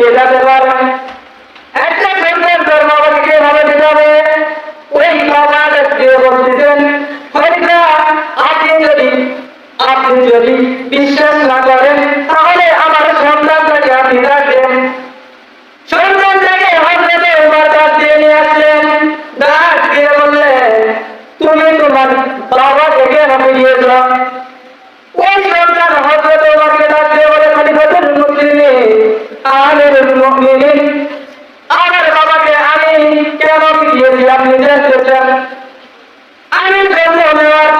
পেটাতে পারবেন একটা ধর্মের ধর্মাবলী কীভাবে মেটাবে ওই সমাজের যে বলছিলেন হরিদা, আপনি যদি আপনি যদি বিশ্বাস না করেন, তাহলে আমার সন্তানটাকে আপনি রাখবেন। সন্তানটাকে হজরতে উমার কাছ বাবা থেকে হাতে নিয়েছ দিলেন আমার বাবাকে আমি কেন দিয়ে দিলাম নিজের আমি জন্ম নেওয়ার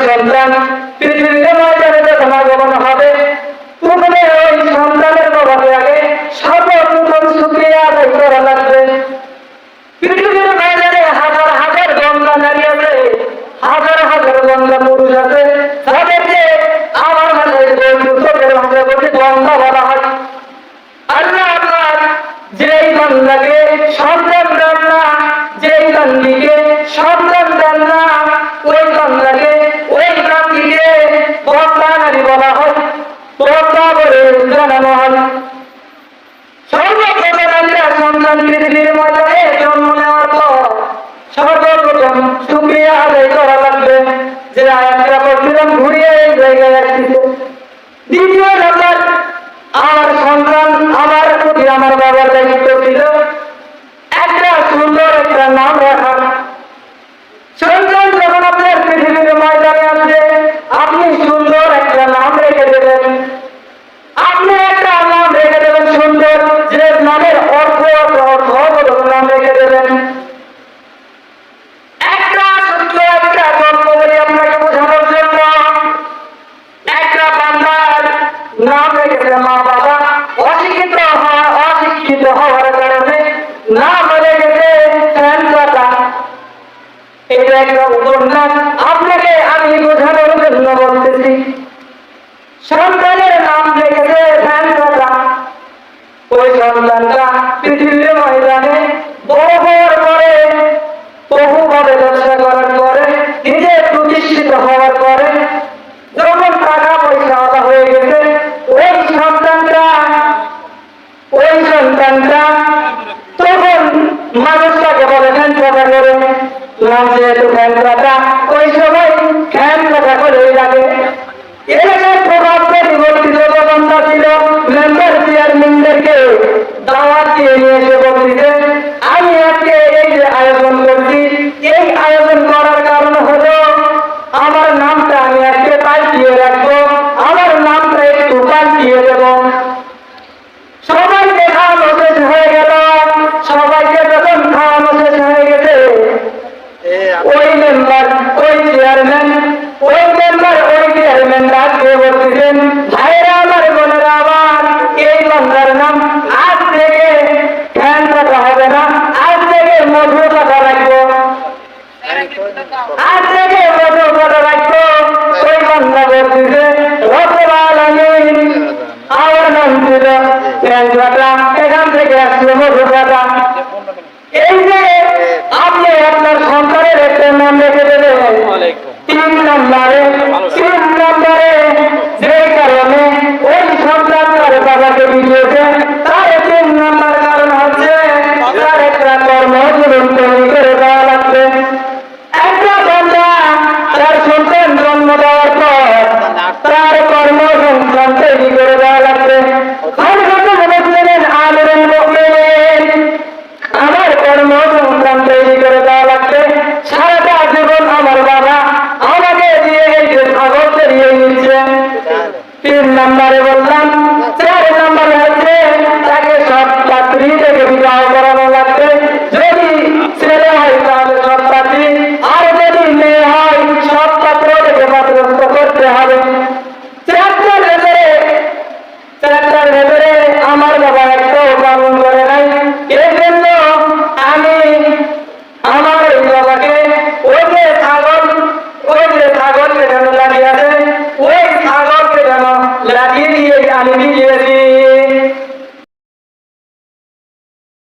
সন্তান পৃথিবীতে নয়টা দ্বিতীয় এক রকম না আপনাকে আমি বোঝানো যেহেতু ফ্যান ওই সময় ফ্যান কথা করে লাগে আজ থেকে ব্রত ব্রত রাখব, ওই বান্দা বলতেছে রব্বুল আলামিন আমার নাম ছিল প্যান্টাটা এখান থেকে আসলো মধুকাটা এই যে আপনি আপনার সন্তানের একটা নাম রেখে দেবেন। তিন নাম্বারে